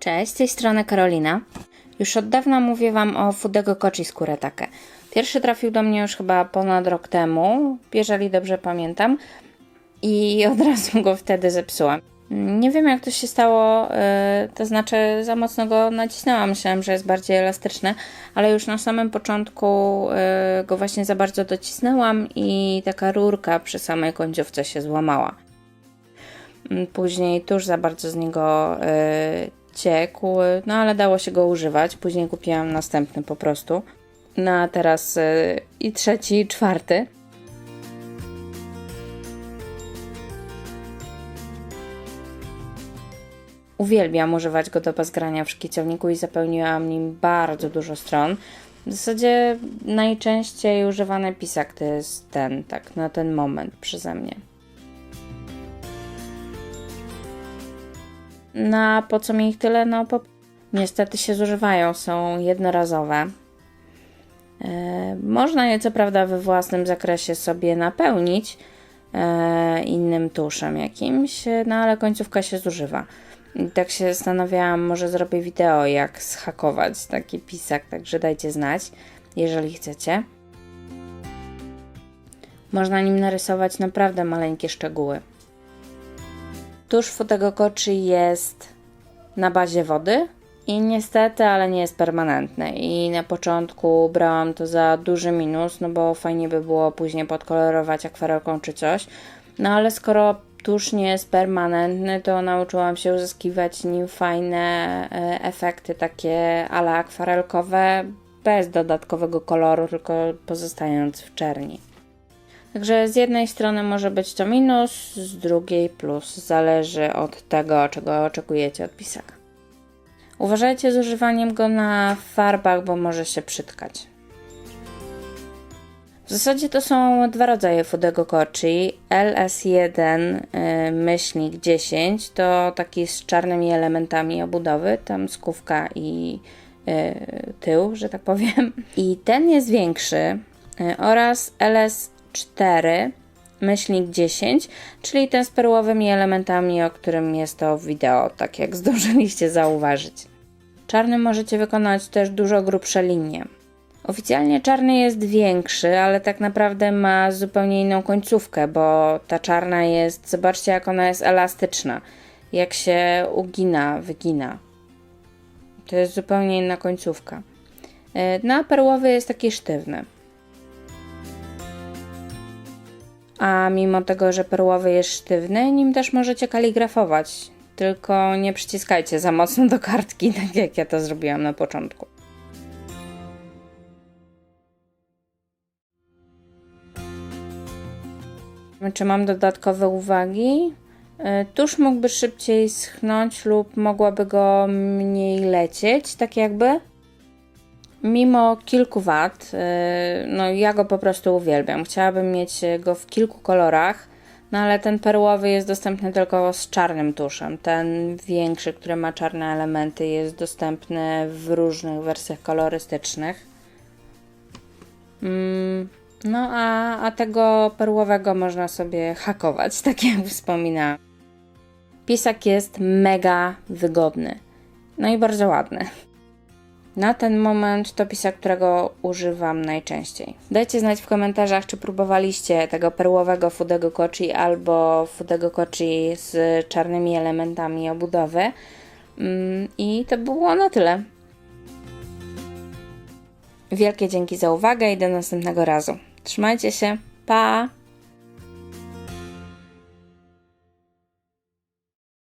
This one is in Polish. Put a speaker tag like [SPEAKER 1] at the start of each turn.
[SPEAKER 1] Cześć, z tej strony Karolina. Już od dawna mówię Wam o Fudego Kochi Skuretake. Pierwszy trafił do mnie już chyba ponad rok temu, jeżeli dobrze pamiętam, i od razu go wtedy zepsułam. Nie wiem jak to się stało, yy, to znaczy za mocno go nacisnęłam, myślałam, że jest bardziej elastyczny, ale już na samym początku yy, go właśnie za bardzo docisnęłam i taka rurka przy samej końcówce się złamała. Później tuż za bardzo z niego yy, ciekł, no ale dało się go używać. Później kupiłam następny po prostu. No a teraz yy, i trzeci, i czwarty. Uwielbiam używać go do bazgrania w szkicowniku i zapełniłam nim bardzo dużo stron. W zasadzie najczęściej używany pisak to jest ten, tak, na ten moment przeze mnie. No a po co mi ich tyle? No po... niestety się zużywają, są jednorazowe. E, można je co prawda we własnym zakresie sobie napełnić e, innym tuszem jakimś, no ale końcówka się zużywa. I tak się zastanawiałam, może zrobię wideo jak zhakować taki pisak, także dajcie znać, jeżeli chcecie. Można nim narysować naprawdę maleńkie szczegóły. Tusz Futego Kochi jest na bazie wody i niestety, ale nie jest permanentny. I na początku brałam to za duży minus, no bo fajnie by było później podkolorować akwarelką czy coś. No ale skoro tusz nie jest permanentny, to nauczyłam się uzyskiwać nim fajne e, efekty takie ala akwarelkowe, bez dodatkowego koloru, tylko pozostając w czerni. Także z jednej strony może być to minus, z drugiej plus. Zależy od tego, czego oczekujecie od pisaka. Uważajcie z używaniem go na farbach, bo może się przytkać. W zasadzie to są dwa rodzaje Fudego Kochi. LS1 y, myślnik 10 to taki z czarnymi elementami obudowy, tam skówka i y, tył, że tak powiem. I ten jest większy y, oraz LS4 myślnik 10, czyli ten z perłowymi elementami, o którym jest to wideo, tak jak zdążyliście zauważyć. Czarnym możecie wykonać też dużo grubsze linie. Oficjalnie czarny jest większy, ale tak naprawdę ma zupełnie inną końcówkę, bo ta czarna jest, zobaczcie jak ona jest elastyczna, jak się ugina, wygina. To jest zupełnie inna końcówka. E, No a perłowy jest taki sztywny. A mimo tego, że perłowy jest sztywny, nim też możecie kaligrafować. Tylko nie przyciskajcie za mocno do kartki, tak jak ja to zrobiłam na początku. Czy mam dodatkowe uwagi? Y, Tusz mógłby szybciej schnąć lub mogłaby go mniej lecieć, tak jakby. Mimo kilku wad, y, no ja go po prostu uwielbiam. Chciałabym mieć go w kilku kolorach, no ale ten perłowy jest dostępny tylko z czarnym tuszem. Ten większy, który ma czarne elementy, jest dostępny w różnych wersjach kolorystycznych. Mm, no a, a tego perłowego można sobie hakować, tak jak wspominałam. Pisak jest mega wygodny. No i bardzo ładny. Na ten moment to pisak, którego używam najczęściej. Dajcie znać w komentarzach, czy próbowaliście tego perłowego Fudego Kochi albo Fudego Kochi z czarnymi elementami obudowy. Mm, I to było na tyle. Wielkie dzięki za uwagę i do następnego razu. Trzymajcie się. Pa!